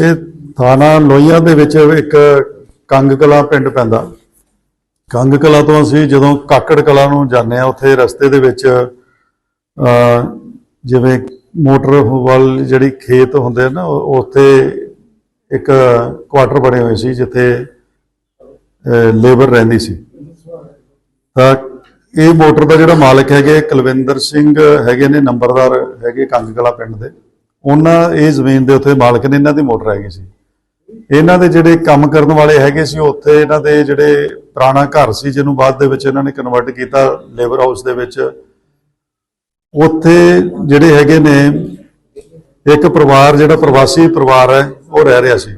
ਇਹ ਥਾਣਾ ਲੋਹੀਆਂ ਦੇ ਵਿੱਚ ਇੱਕ ਕੰਗ ਕਲਾ ਪਿੰਡ ਪੈਂਦਾ। ਕੰਗ ਕਲਾ ਤੋਂ ਅਸੀਂ ਜਦੋਂ ਕਾਕੜ ਕਲਾ ਨੂੰ ਜਾਂਦੇ ਆ ਉੱਥੇ ਰਸਤੇ ਦੇ ਵਿੱਚ ਜਿਵੇਂ ਮੋਟਰ ਵੱਲ ਜਿਹੜੀ ਖੇਤ ਹੁੰਦੇ ਨਾ ਉੱਥੇ ਇੱਕ ਕੁਆਟਰ ਬਣੇ ਹੋਏ ਸੀ, ਜਿੱਥੇ ਲੇਬਰ ਰਹਿੰਦੀ ਸੀ। ਤਾਂ ਇਹ ਮੋਟਰ ਦਾ ਜਿਹੜਾ ਮਾਲਕ ਹੈਗੇ, ਕੁਲਵਿੰਦਰ ਸਿੰਘ ਹੈਗੇ ਨੇ, ਨੰਬਰਦਾਰ ਹੈਗੇ ਕੰਗ ਕਲਾ ਪਿੰਡ ਦੇ। ਉਹਨਾਂ ਇਹ ਜ਼ਮੀਨ ਦੇ ਉੱਤੇ ਮਾਲਕ ਨੇ ਇਹਨਾਂ ਦੀ ਮੋਟਰ ਹੈਗੀ ਸੀ। ਇਹਨਾਂ ਦੇ ਜਿਹੜੇ ਕੰਮ ਕਰਨ ਵਾਲੇ ਹੈਗੇ ਸੀ, ਉੱਥੇ ਇਹਨਾਂ ਦੇ ਜਿਹੜੇ ਪੁਰਾਣਾ ਘਰ ਸੀ, ਜਿਹਨੂੰ ਬਾਅਦ ਦੇ ਵਿੱਚ ਇਹਨਾਂ ਨੇ ਕਨਵਰਟ ਕੀਤਾ ਲੇਬਰ ਹਾਊਸ ਦੇ ਵਿੱਚ। ਉੱਥੇ ਜਿਹੜੇ ਹੈਗੇ ਨੇ, ਇੱਕ ਪਰਿਵਾਰ, ਜਿਹੜਾ ਪ੍ਰਵਾਸੀ ਪਰਿਵਾਰ ਹੈ, ਉਹ ਰਹਿ ਰਿਹਾ ਸੀ।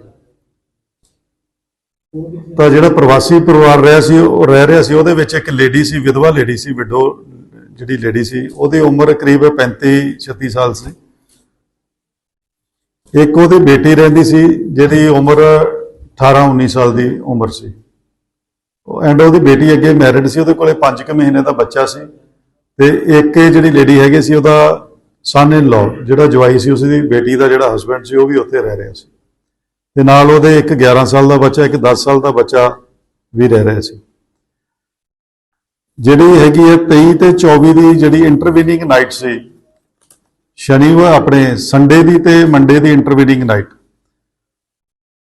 ਤਾਂ ਜਿਹੜਾ ਪ੍ਰਵਾਸੀ ਪਰਿਵਾਰ ਰਿਹਾ ਸੀ, ਉਹ ਰਹਿ ਰਿਹਾ ਸੀ, ਉਹਦੇ ਵਿੱਚ ਇੱਕ ਲੇਡੀ ਸੀ, ਵਿਧਵਾ ਲੇਡੀ ਸੀ ਵਿਡੋ ਜਿਹੜੀ ਲੇਡੀ ਸੀ, ਉਹਦੀ ਉਮਰ ਕਰੀਬ 35 36 ਸਾਲ ਸੀ। ਇੱਕ ਉਹਦੀ ਬੇਟੀ ਰਹਿੰਦੀ ਸੀ ਜਿਹਦੀ ਉਮਰ 18 19 ਸਾਲ ਦੀ ਉਮਰ ਸੀ। ਐਂਡ ਉਹਦੀ ਬੇਟੀ ਅੱਗੇ ਮੈਰਿਡ ਸੀ, ਉਹਦੇ ਕੋਲੇ 5 ਕੁ ਮਹੀਨੇ ਦਾ ਬੱਚਾ ਸੀ। ਤੇ ਇੱਕ ਜਿਹੜੀ ਲੇਡੀ ਹੈਗੀ ਸੀ, ਉਹਦਾ ਸਨ ਇਨ ਲਾਅ ਜਿਹੜਾ ਜਵਾਈ ਸੀ, ਉਸਦੀ ਬੇਟੀ ਦਾ ਜਿਹੜਾ ਹਸਬੰਡ ਸੀ, ਉਹ ਵੀ ਉੱਥੇ ਰਹਿ ਰਿਹਾ ਸੀ। ਤੇ ਨਾਲ ਉਹਦੇ ਇੱਕ 11 ਸਾਲ ਦਾ ਬੱਚਾ, ਇੱਕ 10 ਸਾਲ ਦਾ ਬੱਚਾ ਵੀ ਰਹਿ ਰਿਹਾ ਸੀ। ਜਿਹੜੀ ਹੈਗੀ ਹੈ 23 ਤੇ 24 ਦੀ ਜਿਹੜੀ ਇੰਟਰਵੀਨਿੰਗ ਨਾਈਟ ਸੀ ਸ਼ਨੀਵਾਰ ਆਪਣੇ ਸੰਡੇ ਦੀ ਤੇ ਮੰਡੇ ਦੀ ਇੰਟਰਵੀਨਿੰਗ ਨਾਈਟ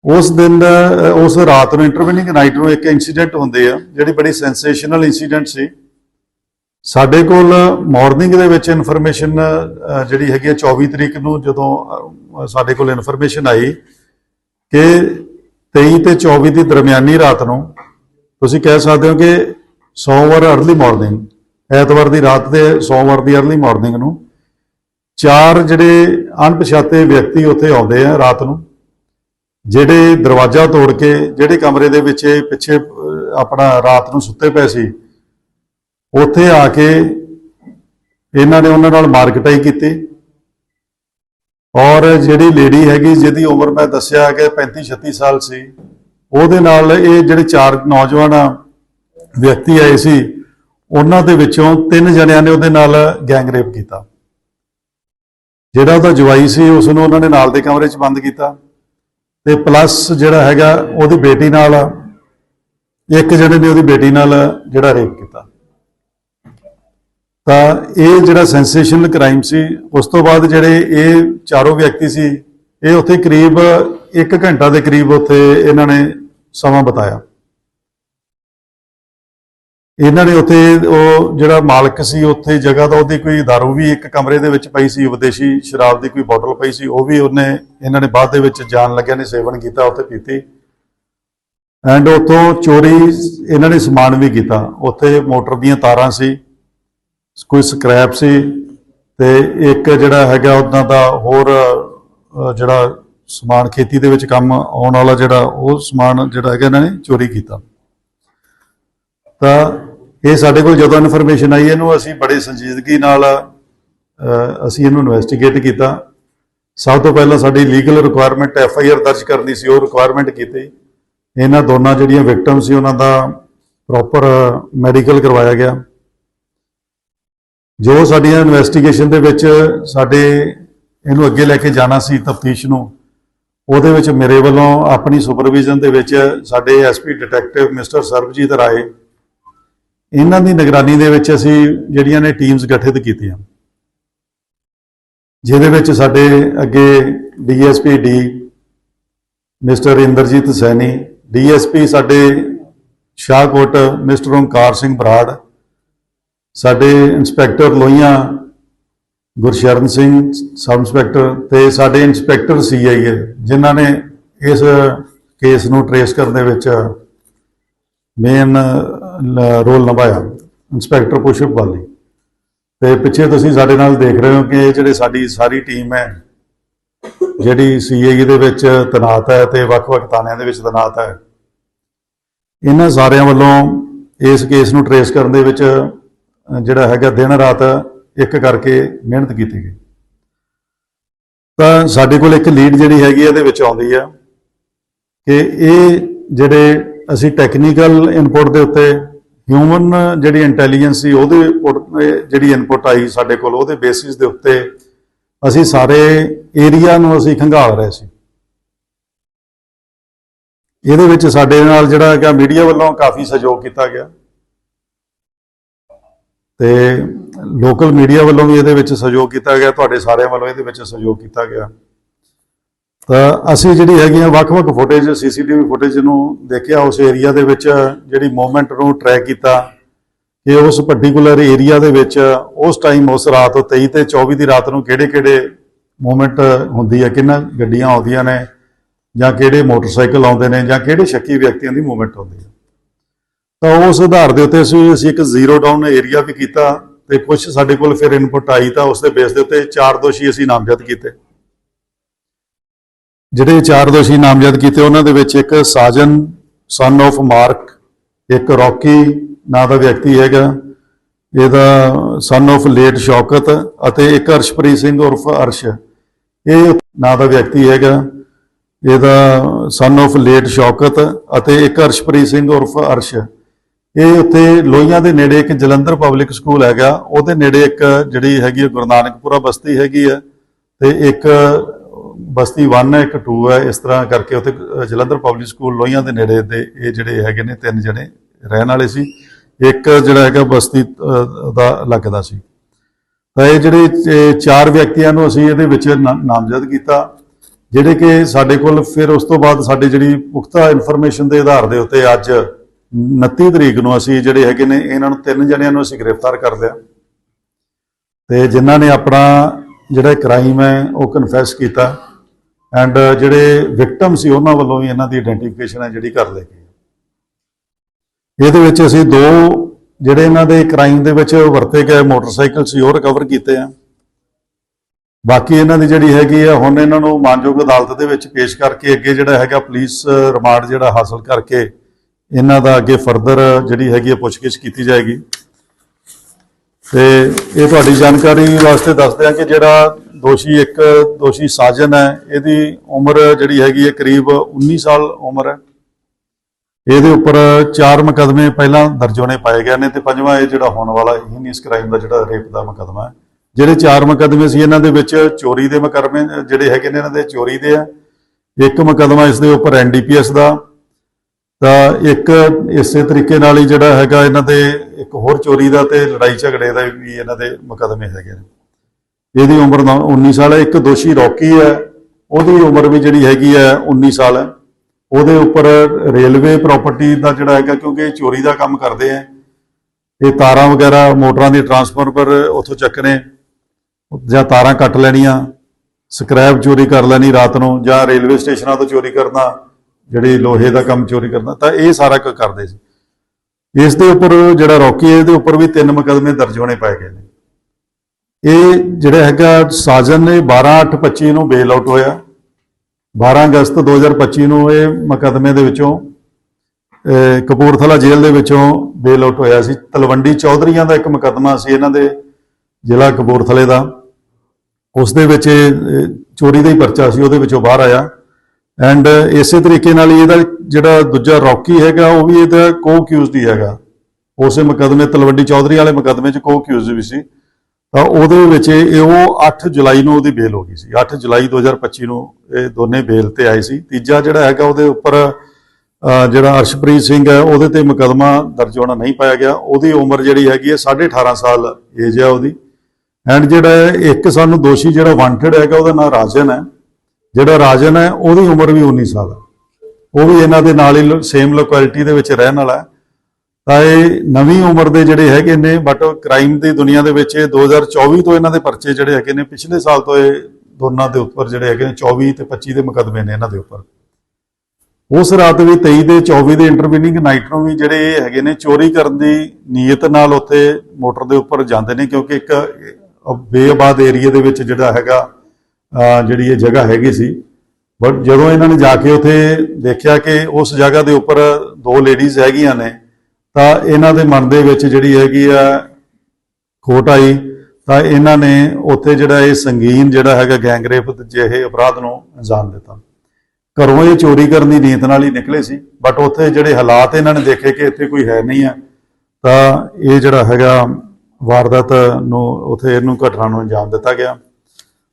ਉਸ ਦਿਨ ਅਹ, ਉਸ ਰਾਤ ਨੂੰ ਇੰਟਰਵੀਨਿੰਗ ਨਾਈਟ ਨੂੰ ਇੱਕ ਇਨਸੀਡੈਂਟ ਹੁੰਦੇ ਆ ਜਿਹੜੀ ਬੜੀ ਸੈਂਸੇਸ਼ਨਲ ਇਨਸੀਡੈਂਟ ਸੀ। ਸਾਡੇ ਕੋਲ ਮਾਰਨਿੰਗ ਦੇ ਵਿੱਚ ਇਨਫੋਰਮੇਸ਼ਨ ਜਿਹੜੀ ਹੈਗੀ ਆ 24 ਤਰੀਕ ਨੂੰ ਜਦੋਂ ਸਾਡੇ ਕੋਲ ਇਨਫੋਰਮੇਸ਼ਨ ਆਈ ਕਿ 23 ਤੇ 24 ਦੀ ਦਰਮਿਆਨੀ ਰਾਤ ਨੂੰ ਤੁਸੀਂ ਕਹਿ ਸਕਦੇ ਹੋ ਕਿ ਸੋਮਵਾਰ ਅਰਲੀ ਮਾਰਨਿੰਗ ਐਤਵਾਰ ਦੀ ਰਾਤ ਤੇ ਸੋਮਵਾਰ ਦੀ ਅਰਲੀ ਮਾਰਨਿੰਗ ਨੂੰ ਚਾਰ ਜਿਹੜੇ ਅਣਪਛਾਤੇ ਵਿਅਕਤੀ ਉੱਥੇ ਆਉਂਦੇ ਆ ਰਾਤ ਨੂੰ, ਜਿਹੜੇ ਦਰਵਾਜ਼ਾ ਤੋੜ ਕੇ ਜਿਹੜੇ ਕਮਰੇ ਦੇ ਵਿੱਚ ਇਹ ਪਿੱਛੇ ਆਪਣਾ ਰਾਤ ਨੂੰ ਸੁੱਤੇ ਪਏ ਸੀ, ਉੱਥੇ ਆ ਕੇ ਇਹਨਾਂ ਨੇ ਉਹਨਾਂ ਨਾਲ ਮਾਰਕਟਾਈ ਕੀਤੀ। ਔਰ ਜਿਹੜੀ ਲੇਡੀ ਹੈਗੀ, ਜਿਹਦੀ ਉਮਰ ਮੈਂ ਦੱਸਿਆ ਕਿ 35 36 ਸਾਲ ਸੀ, ਉਹਦੇ ਨਾਲ ਇਹ ਜਿਹੜੇ ਚਾਰ ਨੌਜਵਾਨ ਵਿਅਕਤੀ ਆਏ ਸੀ, ਉਹਨਾਂ ਦੇ ਵਿੱਚੋਂ ਤਿੰਨ ਜਣਿਆਂ ਨੇ ਉਹਦੇ ਨਾਲ ਗੈਂਗ ਰੇਪ ਕੀਤਾ। ਜਿਹੜਾ ਉਹਦਾ ਜਵਾਈ ਸੀ, ਉਸ ਨੂੰ ਉਹਨਾਂ ਨੇ ਨਾਲ ਦੇ ਕਮਰੇ 'ਚ ਬੰਦ ਕੀਤਾ। ਤੇ ਪਲੱਸ ਜਿਹੜਾ ਹੈਗਾ, ਉਹਦੀ ਬੇਟੀ ਨਾਲ, ਇੱਕ ਜਣੇ ਨੇ ਉਹਦੀ ਬੇਟੀ ਨਾਲ ਜਿਹੜਾ ਰੇਪ ਕੀਤਾ। ਤਾਂ ਇਹ ਜਿਹੜਾ ਸੈਂਸੇਸ਼ਨਲ ਕ੍ਰਾਈਮ ਸੀ, ਉਸ ਤੋਂ ਬਾਅਦ ਜਿਹੜੇ ਇਹ ਚਾਰੋਂ ਵਿਅਕਤੀ ਸੀ, ਇਹ ਉੱਥੇ ਕਰੀਬ 1 ਘੰਟਾ ਦੇ ਕਰੀਬ ਉੱਥੇ ਇਹਨਾਂ ਨੇ ਸਮਾਂ ਬਿਤਾਇਆ। ਇਹਨਾਂ ਨੇ ਉੱਥੇ ਉਹ ਜਿਹੜਾ ਮਾਲਕ ਸੀ, ਉੱਥੇ ਜਗ੍ਹਾ ਦਾ ਉਹਦੀ ਕੋਈ ਦਾਰੂ ਵੀ ਇੱਕ ਕਮਰੇ ਦੇ ਵਿੱਚ ਪਈ ਸੀ, ਵਿਦੇਸ਼ੀ ਸ਼ਰਾਬ ਦੀ ਕੋਈ ਬੋਤਲ ਪਈ ਸੀ, ਉਹ ਵੀ ਉਹਨੇ ਇਹਨਾਂ ਨੇ ਬਾਅਦ ਦੇ ਵਿੱਚ ਜਾਣ ਲੱਗਿਆ ਨੇ ਸੇਵਨ ਕੀਤਾ, ਉੱਥੇ ਪੀਤੀ। ਐਂਡ ਉੱਥੋਂ ਚੋਰੀ ਇਹਨਾਂ ਨੇ ਸਮਾਨ ਵੀ ਕੀਤਾ। ਉੱਥੇ ਮੋਟਰ ਦੀਆਂ ਤਾਰਾਂ ਸੀ, ਕੋਈ ਸਕ੍ਰੈਪ ਸੀ ਤੇ ਇੱਕ ਜਿਹੜਾ ਹੈਗਾ ਉਹਨਾਂ ਦਾ ਹੋਰ ਜਿਹੜਾ ਸਮਾਨ ਖੇਤੀ ਦੇ ਵਿੱਚ ਕੰਮ ਆਉਣ ਵਾਲਾ ਜਿਹੜਾ ਉਹ ਸਮਾਨ ਜਿਹੜਾ ਹੈਗਾ ਇਹਨਾਂ ਨੇ ਚੋਰੀ ਕੀਤਾ। ਤਾਂ ਇਹ ਸਾਡੇ ਕੋਲ ਜਦੋਂ ਇਨਫੋਰਮੇਸ਼ਨ ਆਈ, ਇਹਨੂੰ ਅਸੀਂ ਬੜੀ ਸੰਜੀਦਗੀ ਨਾਲ ਅਸੀਂ ਇਹਨੂੰ ਇਨਵੈਸਟੀਗੇਟ ਕੀਤਾ। ਸਭ ਤੋਂ ਪਹਿਲਾਂ ਸਾਡੀ legal requirement F I R ਦਰਜ ਕਰਨੀ ਸੀ, ਉਹ ਰਿਕੁਆਇਰਮੈਂਟ ਕੀਤੀ। ਇਹਨਾਂ ਦੋਨਾਂ ਜਿਹੜੀਆਂ ਵਿਕਟਮ ਸੀ, ਉਹਨਾਂ ਦਾ ਪ੍ਰੋਪਰ ਮੈਡੀਕਲ ਕਰਵਾਇਆ ਗਿਆ। ਜੋ ਸਾਡੀਆਂ ਇਨਵੈਸਟੀਗੇਸ਼ਨ ਦੇ ਵਿੱਚ ਸਾਡੇ ਇਹਨੂੰ ਅੱਗੇ ਲੈ ਕੇ ਜਾਣਾ ਸੀ ਤਫਤੀਸ਼ ਨੂੰ, ਉਹਦੇ ਵਿੱਚ ਮੇਰੇ ਵੱਲੋਂ ਆਪਣੀ ਸੁਪਰਵਿਜ਼ਨ ਦੇ ਵਿੱਚ ਸਾਡੇ SP detective mister Sarabjit Rai ਇਹਨਾਂ ਦੀ ਨਿਗਰਾਨੀ ਦੇ ਵਿੱਚ ਅਸੀਂ ਜਿਹੜੀਆਂ ਨੇ ਟੀਮਸ ਗਠਿਤ ਕੀਤੀਆਂ। ਜਿਹਦੇ ਵਿੱਚ ਸਾਡੇ ਅੱਗੇ DSP D, mister Inderjit Saini, DSP ਸਾਡੇ ਸ਼ਾਹਕੋਟ ਮਿਸਟਰ ਓਮਕਾਰ ਸਿੰਘ ਬਰਾੜ, ਸਾਡੇ inspector Lohian Gursharan Singh, sub inspector ਤੇ ਸਾਡੇ ਇੰਸਪੈਕਟਰ ਸੀਆਈ ਜਿਨ੍ਹਾਂ ਨੇ ਇਸ ਕੇਸ ਨੂੰ ਟਰੇਸ ਕਰਨ ਦੇ ਵਿੱਚ ਮੇਨ ਰੋਲ ਨਿਭਾਇਆ, ਇੰਸਪੈਕਟਰ ਪੁਸ਼ਪ ਵਾਲੀ ਤੇ ਪਿੱਛੇ ਤੁਸੀਂ ਸਾਡੇ ਨਾਲ ਦੇਖ ਰਹੇ ਹੋ ਕਿ ਇਹ ਜਿਹੜੇ ਸਾਡੀ ਸਾਰੀ ਟੀਮ ਹੈ, ਜਿਹੜੀ ਸੀਆਈ ਦੇ ਵਿੱਚ ਤੈਨਾਤ ਹੈ ਤੇ ਵੱਖ-ਵੱਖ ਥਾਣਿਆਂ ਦੇ ਵਿੱਚ ਤੈਨਾਤ ਹੈ, ਇਹਨਾਂ ਸਾਰਿਆਂ ਵੱਲੋਂ ਇਸ ਕੇਸ ਨੂੰ ਟਰੇਸ ਕਰਨ ਦੇ ਵਿੱਚ ਜਿਹੜਾ ਹੈਗਾ ਦਿਨ ਰਾਤ ਇੱਕ ਕਰਕੇ ਮਿਹਨਤ ਕੀਤੀ ਗਈ। ਤਾਂ ਸਾਡੇ ਕੋਲ ਇੱਕ ਲੀਡ ਜਿਹੜੀ ਹੈਗੀ ਇਹਦੇ ਵਿੱਚ ਆਉਂਦੀ ਆ ਕਿ ਇਹ ਜਿਹੜੇ ਅਸੀਂ ਟੈਕਨੀਕਲ ਇਨਪੁਟ ਦੇ ਉੱਤੇ ਹਿਊਮਨ ਜਿਹੜੀ ਇੰਟੈਲੀਜੈਂਸ ਸੀ ਉਹਦੇ ਉੱਪਰ ਜਿਹੜੀ ਇਨਪੁਟ ਆਈ ਸਾਡੇ ਕੋਲ, ਉਹਦੇ ਬੇਸਿਸ ਦੇ ਉੱਤੇ ਅਸੀਂ ਸਾਰੇ ਏਰੀਆ ਨੂੰ ਅਸੀਂ ਖੰਗਾਲ ਰਹੇ ਸੀ। ਇਹਦੇ ਵਿੱਚ ਸਾਡੇ ਨਾਲ ਜਿਹੜਾ ਹੈਗਾ ਮੀਡੀਆ ਵੱਲੋਂ ਕਾਫੀ ਸਹਿਯੋਗ ਕੀਤਾ ਗਿਆ। ਤੇ ਲੋਕਲ ਮੀਡੀਆ ਵੱਲੋਂ ਵੀ ਇਹਦੇ ਵਿੱਚ ਸਹਿਯੋਗ ਕੀਤਾ ਗਿਆ, ਤੁਹਾਡੇ ਸਾਰਿਆਂ ਵੱਲੋਂ ਇਹਦੇ ਵਿੱਚ ਸਹਿਯੋਗ ਕੀਤਾ ਗਿਆ। ਤਾਂ ਅਸੀਂ ਜਿਹੜੀ ਹੈਗੀ ਆ ਵੱਖ-ਵੱਖ ਫੁਟੇਜ ਸੀਸੀਟੀਵੀ ਫੁਟੇਜ ਨੂੰ ਦੇਖਿਆ, ਉਸ ਏਰੀਆ ਦੇ ਵਿੱਚ ਜਿਹੜੀ ਮੂਵਮੈਂਟ ਨੂੰ ਟਰੈਕ ਕੀਤਾ ਕਿ ਉਸ ਪਾਰਟਿਕੂਲਰ ਏਰੀਆ ਦੇ ਵਿੱਚ ਉਸ ਟਾਈਮ ਉਸ ਰਾਤ 23 ਤੇ 24 ਦੀ ਰਾਤ ਨੂੰ ਕਿਹੜੇ-ਕਿਹੜੇ ਮੂਵਮੈਂਟ ਹੁੰਦੀ ਹੈ ਕਿੰਨਾ ਗੱਡੀਆਂ ਆਉਂਦੀਆਂ ਨੇ, ਜਾਂ ਕਿਹੜੇ ਮੋਟਰਸਾਈਕਲ ਆਉਂਦੇ ਨੇ, ਜਾਂ ਕਿਹੜੇ ਸ਼ੱਕੀ ਵਿਅਕਤੀਆਂ ਦੀ ਮੂਵਮੈਂਟ ਹੁੰਦੀ ਹੈ ਤਾਂ ਉਸ ਆਧਾਰ ਦੇ ਉੱਤੇ ਅਸੀਂ ਅਸੀਂ ਇੱਕ ਜ਼ੀਰੋ ਡਾਊਨ ਏਰੀਆ ਵੀ ਕੀਤਾ ਤੇ ਕੁਝ ਸਾਡੇ ਕੋਲ ਫਿਰ ਇਨਪੁਟ ਆਈ ਤਾਂ ਉਸ ਦੇ ਬੇਸ ਦੇ ਉੱਤੇ ਚਾਰ ਦੋਸ਼ੀ ਅਸੀਂ ਨਾਮਜ਼ਦ ਕੀਤੇ। ਜਿਹੜੇ ਚਾਰ ਦੋਸ਼ੀ ਨਾਮਜ਼ਦ ਕੀਤੇ, ਉਹਨਾਂ ਦੇ ਵਿੱਚ ਇੱਕ ਸਾਜਨ ਸਨ of ਮਾਰਕ ਇੱਕ ਰੌਕੀ ਨਾਂ ਦਾ ਵਿਅਕਤੀ ਹੈਗਾ, ਇਹਦਾ ਸਨ of ਲੇਟ ਸ਼ੌਕਤ ਅਤੇ ਇੱਕ ਅਰਸ਼ਪ੍ਰੀਤ ਸਿੰਘ ਉਰਫ ਅਰਸ਼। ਇਹ ਨਾਂ ਦਾ ਵਿਅਕਤੀ ਹੈਗਾ, ਇਹਦਾ ਸਨ of ਲੇਟ ਸ਼ੌਕਤ ਅਤੇ ਇੱਕ ਅਰਸ਼ਪ੍ਰੀਤ ਸਿੰਘ ਉਰਫ ਅਰਸ਼। ਇਹ ਉੱਥੇ ਲੋਹੀਆਂ ਦੇ ਨੇੜੇ ਇੱਕ ਜਲੰਧਰ ਪਬਲਿਕ ਸਕੂਲ ਹੈਗਾ, ਉਹਦੇ ਨੇੜੇ ਇੱਕ ਜਿਹੜੀ ਹੈਗੀ ਹੈ ਗੁਰੂ ਨਾਨਕਪੁਰਾ ਬਸਤੀ ਹੈਗੀ ਹੈ ਤੇ ਇੱਕ ਬਸਤੀ 1 ਹੈ, ਇੱਕ 2 ਹੈ, ਇਸ ਤਰ੍ਹਾਂ ਕਰਕੇ ਉੱਥੇ ਜਲੰਧਰ ਪਬਲਿਕ ਸਕੂਲ ਲੋਹੀਆਂ ਦੇ ਨੇੜੇ ਦੇ ਇਹ ਜਿਹੜੇ ਹੈਗੇ ਨੇ, ਤਿੰਨ ਜਣੇ ਰਹਿਣ ਵਾਲੇ ਸੀ। ਇੱਕ ਜਿਹੜਾ ਹੈਗਾ ਬਸਤੀ ਦਾ ਲੱਗਦਾ ਸੀ। ਤਾਂ ਇਹ ਜਿਹੜੇ ਚਾਰ ਵਿਅਕਤੀਆਂ ਨੂੰ ਅਸੀਂ ਇਹਦੇ ਵਿੱਚ ਨਾਮਜ਼ਦ ਕੀਤਾ, ਜਿਹੜੇ ਕਿ ਸਾਡੇ ਕੋਲ ਫਿਰ ਉਸ ਤੋਂ ਬਾਅਦ ਸਾਡੀ ਜਿਹੜੀ ਪੁਖਤਾ ਇਨਫੋਰਮੇਸ਼ਨ ਦੇ ਆਧਾਰ ਦੇ ਉੱਤੇ ਅੱਜ 29 ਤਰੀਕ ਨੂੰ ਅਸੀਂ ਜਿਹੜੇ ਹੈਗੇ ਨੇ, ਇਹਨਾਂ ਨੂੰ ਤਿੰਨ ਜਣਿਆਂ ਨੂੰ ਅਸੀਂ ਗ੍ਰਿਫਤਾਰ ਕਰ ਲਿਆ। ਤੇ ਜਿਨ੍ਹਾਂ ਨੇ ਆਪਣਾ ਜਿਹੜਾ ਕ੍ਰਾਈਮ ਹੈ ਉਹ ਕਨਫੈਸ ਕੀਤਾ ਐਂਡ ਜਿਹੜੇ ਵਿਕਟਮ ਸੀ ਉਹਨਾਂ ਵੱਲੋਂ ਵੀ ਇਹਨਾਂ ਦੀ ਆਇਡੈਂਟੀਫਿਕੇਸ਼ਨ ਹੈ ਜਿਹੜੀ ਕਰ ਲਈ ਗਈ ਇਹਦੇ ਵਿੱਚ ਅਸੀਂ ਦੋ ਜਿਹੜੇ ਇਹਨਾਂ ਦੇ ਕ੍ਰਾਈਮ ਦੇ ਵਿੱਚ ਵਰਤੇ ਗਏ ਮੋਟਰਸਾਈਕਲ ਸੀ, ਉਹ ਰਿਕਵਰ ਕੀਤੇ ਆ। ਬਾਕੀ ਇਹਨਾਂ ਦੀ ਜਿਹੜੀ ਹੈਗੀ ਆ, ਹੁਣ ਇਹਨਾਂ ਨੂੰ ਮਾਨਯੋਗ ਅਦਾਲਤ ਦੇ ਵਿੱਚ ਪੇਸ਼ ਕਰਕੇ ਅੱਗੇ ਜਿਹੜਾ ਹੈਗਾ ਪੁਲਿਸ ਰਿਮਾਂਡ ਜਿਹੜਾ ਹਾਸਲ ਕਰਕੇ ਇਹਨਾਂ ਦਾ ਅੱਗੇ ਫਰਦਰ ਜਿਹੜੀ ਹੈਗੀ ਆ ਪੁੱਛਗਿੱਛ ਕੀਤੀ ਜਾਏਗੀ। ਤੇ ਇਹ ਤੁਹਾਡੀ ਜਾਣਕਾਰੀ ਵਾਸਤੇ ਦੱਸਦੇ ਆ ਕਿ ਜਿਹੜਾ ਦੋਸ਼ੀ ਇੱਕ ਦੋਸ਼ੀ ਸਾਜਨ ਹੈ, ਇਹਦੀ ਉਮਰ ਜਿਹੜੀ ਹੈਗੀ ਹੈ ਕਰੀਬ 19 ਸਾਲ ਉਮਰ ਹੈ। ਇਹਦੇ ਉੱਪਰ ਚਾਰ ਮੁਕਦਮੇ ਪਹਿਲਾਂ ਦਰਜ ਹੋਣੇ ਪਾਏ ਗਏ ਨੇ ਤੇ ਪੰਜਵਾਂ ਇਹ ਜਿਹੜਾ ਹੋਣ ਵਾਲਾ ਹੀਨੀਅਸ ਕ੍ਰਾਈਮ ਦਾ ਜਿਹੜਾ ਰੇਪ ਦਾ ਮੁਕਦਮਾ ਹੈ। ਜਿਹੜੇ ਚਾਰ ਮੁਕਦਮੇ ਸੀ, ਇਹਨਾਂ ਦੇ ਵਿੱਚ ਚੋਰੀ ਦੇ ਮੁਕਦਮੇ ਜਿਹੜੇ ਹੈਗੇ ਨੇ, ਇਹਨਾਂ ਦੇ ਚੋਰੀ ਦੇ ਆ। ਇੱਕ ਮੁਕਦਮਾ ਇਸ ਦੇ ਉੱਪਰ ਐਨਡੀਪੀਐਸ ਦਾ ਤਾਂ ਇੱਕ ਇਸੇ ਤਰੀਕੇ ਨਾਲ ਹੀ ਜਿਹੜਾ ਹੈਗਾ ਇਹਨਾਂ ਦੇ ਇੱਕ ਹੋਰ ਚੋਰੀ ਦਾ ਤੇ ਲੜਾਈ ਝਗੜੇ ਦਾ ਵੀ ਇਹਨਾਂ ਦੇ ਮੁਕਦਮੇ ਹੈਗੇ ਨੇ। ਇਹਦੀ ਉਮਰ ਨੌ- 19 ਸਾਲ ਹੈ, ਇੱਕ ਦੋਸ਼ੀ ਰੌਕੀ ਹੈ, ਉਹਦੀ ਉਮਰ ਵੀ ਜਿਹੜੀ ਹੈਗੀ ਹੈ 19 ਸਾਲ ਹੈ। ਉਹਦੇ ਉੱਪਰ ਰੇਲਵੇ ਪ੍ਰਾਪਰਟੀ ਦਾ ਜਿਹੜਾ ਹੈਗਾ, ਕਿਉਂਕਿ ਚੋਰੀ ਦਾ ਕੰਮ ਕਰਦੇ ਆ, ਇਹ ਤਾਰਾਂ ਵਗੈਰਾ ਮੋਟਰਾਂ ਦੀ ਟਰਾਂਸਫਾਰਮਰ ਉੱਥੋਂ ਚੱਕਣੇ ਜਾਂ ਤਾਰਾਂ ਕੱਟ ਲੈਣੀਆਂ, ਸਕ੍ਰੈਪ ਚੋਰੀ ਕਰ ਲੈਣੀ ਰਾਤ ਨੂੰ, ਜਾਂ ਰੇਲਵੇ ਸਟੇਸ਼ਨਾਂ ਤੋਂ ਚੋਰੀ ਕਰਨਾ ਜਿਹੜੀ ਲੋਹੇ ਦਾ ਕੰਮ ਚੋਰੀ ਕਰਨਾ ਤਾਂ ਇਹ ਸਾਰਾ ਕੁਝ ਕਰਦੇ ਸੀ। ਇਸ ਦੇ ਉੱਪਰ ਜਿਹੜਾ ਰੌਕੀ ਹੈ ਇਹਦੇ ਉੱਪਰ ਵੀ ਤਿੰਨ ਮੁਕਦਮੇ ਦਰਜ ਹੋਣੇ ਪਏ ਗਏ ਨੇ। ਇਹ ਜਿਹੜਾ ਹੈਗਾ ਸਾਜਨ ਨੇ 12/8/25 ਨੂੰ ਬੇਲ ਆਊਟ ਹੋਇਆ। 12 ਅਗਸਤ 2025 ਨੂੰ ਇਹ ਮੁਕਦਮੇ ਦੇ ਵਿੱਚੋਂ ਕਪੂਰਥਲਾ ਜੇਲ੍ਹ ਦੇ ਵਿੱਚੋਂ ਬੇਲ ਆਊਟ ਹੋਇਆ ਸੀ। ਤਲਵੰਡੀ ਚੌਧਰੀਆਂ ਦਾ ਇੱਕ ਮੁਕਦਮਾ ਸੀ ਇਹਨਾਂ ਦੇ ਜ਼ਿਲ੍ਹਾ ਕਪੂਰਥਲੇ ਦਾ। ਉਸ ਦੇ ਵਿੱਚ ਇਹ, ਚੋਰੀ ਦਾ ਹੀ ਪਰਚਾ ਸੀ ਉਹਦੇ ਵਿੱਚੋਂ ਬਾਹਰ ਆਇਆ। ਐਂਡ uh, ਇਸੇ ਤਰੀਕੇ ਨਾਲ ਹੀ ਇਹਦਾ ਜਿਹੜਾ ਦੂਜਾ ਰੌਕੀ ਹੈਗਾ, ਉਹ ਵੀ ਇਹਦਾ ਕੋ-ਅਕਿਊਜ਼ਡ ਹੀ ਹੈਗਾ। ਉਸੇ ਮੁਕਦਮੇ, ਤਲਵੰਡੀ ਚੌਧਰੀ ਵਾਲੇ ਮੁਕਦਮੇ 'ਚ ਕੋ-ਅਕਿਊਜ਼ਡ ਵੀ ਸੀ। ਤਾਂ ਉਹਦੇ ਵਿੱਚ ਇਹ ਉਹ 8 ਜੁਲਾਈ ਨੂੰ ਉਹਦੀ ਬੇਲ ਹੋ ਗਈ ਸੀ। 8 ਜੁਲਾਈ 2025 ਨੂੰ ਇਹ ਦੋਨੇ ਬੇਲ ਤੇ ਆਏ ਸੀ। ਤੀਜਾ ਜਿਹੜਾ ਹੈਗਾ, ਉਹਦੇ ਉੱਪਰ ਜਿਹੜਾ ਅਰਸ਼ਪ੍ਰੀਤ ਸਿੰਘ ਹੈ, ਉਹਦੇ ਤੇ ਮੁਕਦਮਾ ਦਰਜ ਹੋਣਾ ਨਹੀਂ ਪਾਇਆ ਗਿਆ। ਉਹਦੀ ਉਮਰ ਜਿਹੜੀ ਹੈਗੀ ਹੈ 18.5 ਸਾਲ ਏਜ ਹੈ ਉਹਦੀ। ਐਂਡ ਜਿਹੜਾ ਇੱਕ ਸਾਨੂੰ ਦੋਸ਼ੀ ਜਿਹੜਾ ਵਾਂਟਡ ਹੈਗਾ, ਉਹਦਾ ਨਾਮ ਰਾਜਨ ਹੈ। ਜਿਹੜਾ ਰਾਜਨ ਹੈ ਉਹਦੀ ਉਮਰ ਵੀ 19 ਸਾਲ ਹੈ। ਉਹ ਵੀ ਇਹਨਾਂ ਦੇ ਨਾਲ ਹੀ ਸੇਮ ਲੋਕੈਲਿਟੀ ਦੇ ਵਿੱਚ ਰਹਿਣ ਵਾਲਾ ਹੈ। ਤਾਂ ਇਹ ਨਵੀਂ ਉਮਰ ਦੇ ਜਿਹੜੇ ਹੈਗੇ ਨੇ ਬਟ ਕ੍ਰਾਈਮ ਦੀ ਦੁਨੀਆ ਦੇ ਵਿੱਚ ਇਹ 2024 ਤੋਂ ਇਹਨਾਂ ਦੇ ਪਰਚੇ ਜਿਹੜੇ ਹੈਗੇ ਨੇ ਪਿਛਲੇ ਸਾਲ ਤੋਂ ਇਹ ਦੋਨਾਂ ਦੇ ਉੱਪਰ ਜਿਹੜੇ ਹੈਗੇ ਨੇ 24 ਤੇ 25 ਦੇ ਮੁਕੱਦਮੇ ਨੇ ਇਹਨਾਂ ਦੇ ਉੱਪਰ। ਉਸ ਰਾਤ ਵੀ 23 ਦੇ 24 ਦੇ ਇੰਟਰਵੀਨਿੰਗ ਨਾਈਟ ਨੂੰ ਵੀ ਜਿਹੜੇ ਇਹ ਹੈਗੇ ਨੇ ਚੋਰੀ ਕਰਨ ਦੀ ਨੀਅਤ ਨਾਲ ਉੱਥੇ ਮੋਟਰ ਦੇ ਉੱਪਰ ਜਾਂਦੇ ਨੇ ਕਿਉਂਕਿ ਇੱਕ ਅਹ, ਬੇਆਬਾਦ ਏਰੀਆ ਦੇ ਵਿੱਚ ਜਿਹੜਾ ਹੈਗਾ ਜਿਹੜੀ ਇਹ ਜਗ੍ਹਾ ਹੈਗੀ ਸੀ। ਬਟ ਜਦੋਂ ਇਹਨਾਂ ਨੇ ਜਾ ਕੇ ਉੱਥੇ ਦੇਖਿਆ ਕਿ ਉਸ ਜਗ੍ਹਾ ਦੇ ਉੱਪਰ ਦੋ ਲੇਡੀਜ਼ ਹੈਗੀਆਂ ਨੇ, ਤਾਂ ਇਹਨਾਂ ਦੇ ਮਨ ਦੇ ਵਿੱਚ ਜਿਹੜੀ ਹੈਗੀ ਆ ਖੋਟ ਆਈ। ਤਾਂ ਇਹਨਾਂ ਨੇ ਉੱਥੇ ਜਿਹੜਾ ਇਹ ਸੰਗੀਨ ਜਿਹੜਾ ਹੈਗਾ ਗੈਂਗਰੇਪ ਜਿਹੇ ਅਪਰਾਧ ਨੂੰ ਅੰਜਾਮ ਦਿੱਤਾ। ਘਰੋਂ ਇਹ ਚੋਰੀ ਕਰਨ ਦੀ ਨੀਅਤ ਨਾਲ ਹੀ ਨਿਕਲੇ ਸੀ। ਬਟ ਉੱਥੇ ਜਿਹੜੇ ਹਾਲਾਤ ਇਹਨਾਂ ਨੇ ਦੇਖੇ ਕਿ ਇੱਥੇ ਕੋਈ ਹੈ ਨਹੀਂ ਆ, ਤਾਂ ਇਹ ਜਿਹੜਾ ਹੈਗਾ ਵਾਰਦਾਤ ਨੂੰ ਉੱਥੇ ਇਹਨੂੰ ਘਟਨਾ ਨੂੰ ਅੰਜਾਮ ਦਿੱਤਾ ਗਿਆ।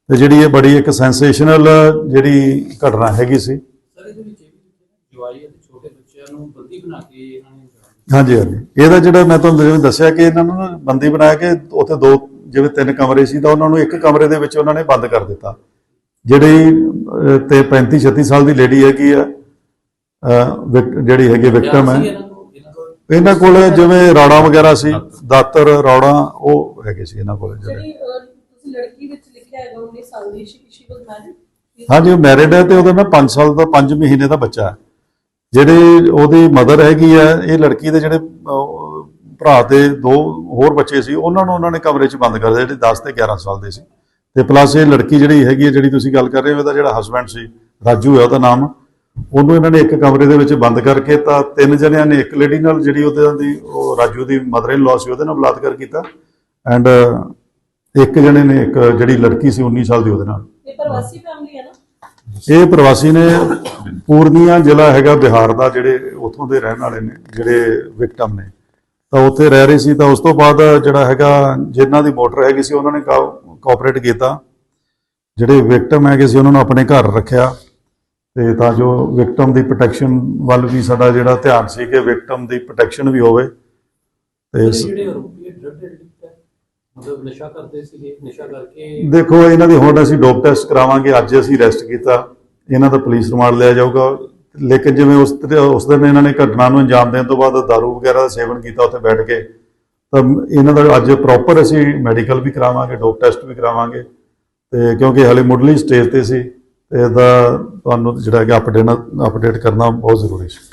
ਤੇ ਜਿਹੜੀ ਇਹ ਬੜੀ ਇੱਕ ਸੈਂਸੇਸ਼ਨਲ ਜਿਹੜੀ ਘਟਨਾ ਹੈਗੀ ਸੀ। ਸਰ ਇਹਦੇ ਵਿੱਚ ਇਹ ਵੀ ਲਿਖਿਆ ਨਾ ਜਵਾਈ ਅਤੇ ਨੂੰ ਬੰਦੀ ਬਣਾ ਕੇ ਇਹਨਾਂ ਨੇ ਹਾਂਜੀ ਹਾਂਜੀ। ਇਹਦਾ ਜਿਹੜਾ ਮੈਂ ਤੁਹਾਨੂੰ ਜਿਵੇਂ ਦੱਸਿਆ ਕਿ ਇਹਨਾਂ ਨੂੰ ਨਾ ਬੰਦੀ ਬਣਾ ਕੇ ਉੱਥੇ ਦੋ ਜਿਵੇਂ ਤਿੰਨ ਕਮਰੇ ਸੀ ਤਾਂ ਉਹਨਾਂ ਨੂੰ ਇੱਕ ਕਮਰੇ ਦੇ ਵਿੱਚ ਉਹਨਾਂ ਨੇ ਬੰਦ ਕਰ ਦਿੱਤਾ। ਜਿਹੜੀ ਤੇ 35 36 ਸਾਲ ਦੀ ਲੇਡੀ ਹੈਗੀ ਆ ਜਿਹੜੀ ਹੈਗੀ ਵਿਕਟਮ ਹੈ। ਇਹਨਾਂ ਕੋਲ? ਜਿਵੇਂ ਰੌੜਾ ਵਗੈਰਾ ਸੀ ਦਾਤਰ। ਰੌੜਾ ਉਹ ਹੈਗੇ ਸੀ ਇਹਨਾਂ ਕੋਲ ਜਿਹੜੇ ਤੁਸੀਂ ਲੜਕੀ ਵਿੱਚ ਲਿਖਿਆ ਹੈਗਾ 19 ਸਾਲ ਦੀ ਸ਼ੀ ਸ਼ੀ ਵਾਸ ਮੈਰਿਡ ਹਾਂਜੀ ਉਹ ਮੈਰਿਡ ਹੈ ਤੇ ਉਹਦਾ ਨਾ 5 ਸਾਲ ਦਾ 5 ਮਹੀਨੇ ਦਾ ਬੱਚਾ ਹੈ। ਜਿਹੜੇ ਉਹਦੀ ਮਦਰ ਹੈਗੀ ਆ ਇਹ ਲੜਕੀ ਦੇ ਜਿਹੜੇ ਭਰਾ ਦੇ ਦੋ ਹੋਰ ਬੱਚੇ ਸੀ ਉਹਨਾਂ ਨੂੰ ਉਹਨਾਂ ਨੇ ਕਮਰੇ 'ਚ ਬੰਦ ਕਰ ਦਿੱਤਾ ਜਿਹੜੇ 10 ਤੇ 11 ਸਾਲ ਦੇ ਸੀ। ਤੇ ਪਲੱਸ ਇਹ ਲੜਕੀ ਜਿਹੜੀ ਹੈਗੀ ਹੈ ਜਿਹੜੀ ਤੁਸੀਂ ਗੱਲ ਕਰ ਰਹੇ ਹੋ ਇਹਦਾ ਜਿਹੜਾ ਹਸਬੰਡ ਸੀ ਰਾਜੂ ਹੈ ਉਹਦਾ ਨਾਮ ਉਹਨੂੰ ਇਹਨਾਂ ਨੇ ਇੱਕ ਕਮਰੇ ਦੇ ਵਿੱਚ ਬੰਦ ਕਰਕੇ ਤਾਂ ਤਿੰਨ ਜਣਿਆਂ ਨੇ ਇੱਕ ਲੇਡੀ ਨਾਲ ਜਿਹੜੀ ਉਹਦੇ ਦੀ ਉਹ ਰਾਜੂ ਦੀ ਮਦਰ ਇਨ ਲਾਅ ਸੀ ਉਹਦੇ ਨਾਲ ਬਲਾਤਕਾਰ ਕੀਤਾ। ਐਂਡ ਇੱਕ ਜਣੇ ਨੇ ਇੱਕ ਜਿਹੜੀ ਲੜਕੀ ਸੀ 19 ਸਾਲ ਦੀ ਉਹਦੇ ਨਾਲ। ਇਹ ਪ੍ਰਵਾਸੀ ਫੈਮਿਲੀ ਹੈ ਨਾ? ਇਹ ਪ੍ਰਵਾਸੀ ਨੇ ਪੂਰਨੀਆ ਜ਼ਿਲ੍ਹਾ ਹੈਗਾ ਬਿਹਾਰ ਦਾ ਜਿਹੜੇ ਉੱਥੋਂ ਦੇ ਰਹਿਣ ਵਾਲੇ ਨੇ ਜਿਹੜੇ ਵਿਕਟਮ ਨੇ। ਤਾਂ ਉੱਥੇ ਰਹਿ ਰਹੇ ਸੀ ਤਾਂ ਉਸ ਤੋਂ ਬਾਅਦ ਜਿਹੜਾ ਹੈਗਾ ਜਿਨ੍ਹਾਂ ਦੀ ਮੋਟਰ ਹੈਗੀ ਸੀ ਉਹਨਾਂ ਨੇ ਕੋਆਪਰੇਟ ਕੀਤਾ। ਜਿਹੜੇ ਵਿਕਟਮ ਹੈਗੇ ਸੀ ਉਹਨਾਂ ਨੂੰ ਆਪਣੇ ਘਰ ਰੱਖਿਆ। ਤੇ ਤਾਂ ਜੋ ਵਿਕਟਮ ਦੀ ਪ੍ਰੋਟੈਕਸ਼ਨ ਵੱਲ ਵੀ ਸਾਡਾ ਜਿਹੜਾ ਧਿਆਨ ਸੀ ਕਿ ਵਿਕਟਮ ਦੀ ਪ੍ਰੋਟੈਕਸ਼ਨ ਵੀ ਹੋਵੇ। ਤੇ ਜਿਹੜੇ ਆਰੋਪੀ ਡਰਗ ਮਤਲਬ ਨਸ਼ਾ ਕਰਦੇ ਸੀਗੇ, ਨਸ਼ਾ ਕਰਕੇ ਦੇਖੋ, ਇਹਨਾਂ ਦੀ ਹੁਣ ਅਸੀਂ ਡੋਪ ਟੈਸਟ ਕਰਾਵਾਂਗੇ, ਅੱਜ ਅਸੀਂ ਅਰੈਸਟ ਕੀਤਾ। ਇਹਨਾਂ ਦਾ ਪੁਲਿਸ ਰਿਮਾਂਡ ਲਿਆ ਜਾਊਗਾ। ਲੇਕਿਨ ਜਿਵੇਂ ਉਸ ਤੇ- ਉਸ ਦਿਨ ਇਹਨਾਂ ਨੇ ਘਟਨਾ ਨੂੰ ਅੰਜਾਮ ਦੇਣ ਤੋਂ ਬਾਅਦ ਦਾਰੂ ਵਗੈਰਾ ਦਾ ਸੇਵਨ ਕੀਤਾ ਉੱਥੇ ਬੈਠ ਕੇ, ਤਾਂ ਇਹਨਾਂ ਦਾ ਅੱਜ ਪ੍ਰੋਪਰ ਅਸੀਂ ਮੈਡੀਕਲ ਵੀ ਕਰਾਵਾਂਗੇ, ਡੋਪ ਟੈਸਟ ਵੀ ਕਰਾਵਾਂਗੇ। ਤੇ ਕਿਉਂਕਿ ਹਲੇ ਮੁੱਢਲੀ ਸਟੇਜ ਤੇ ਸੀ, ਤੇ ਇਹਦਾ ਤੁਹਾਨੂੰ ਜਿਹੜਾ ਹੈਗਾ ਅਪਡੇਟ ਅਪਡੇਟ ਕਰਨਾ ਬਹੁਤ ਜ਼ਰੂਰੀ ਸੀ।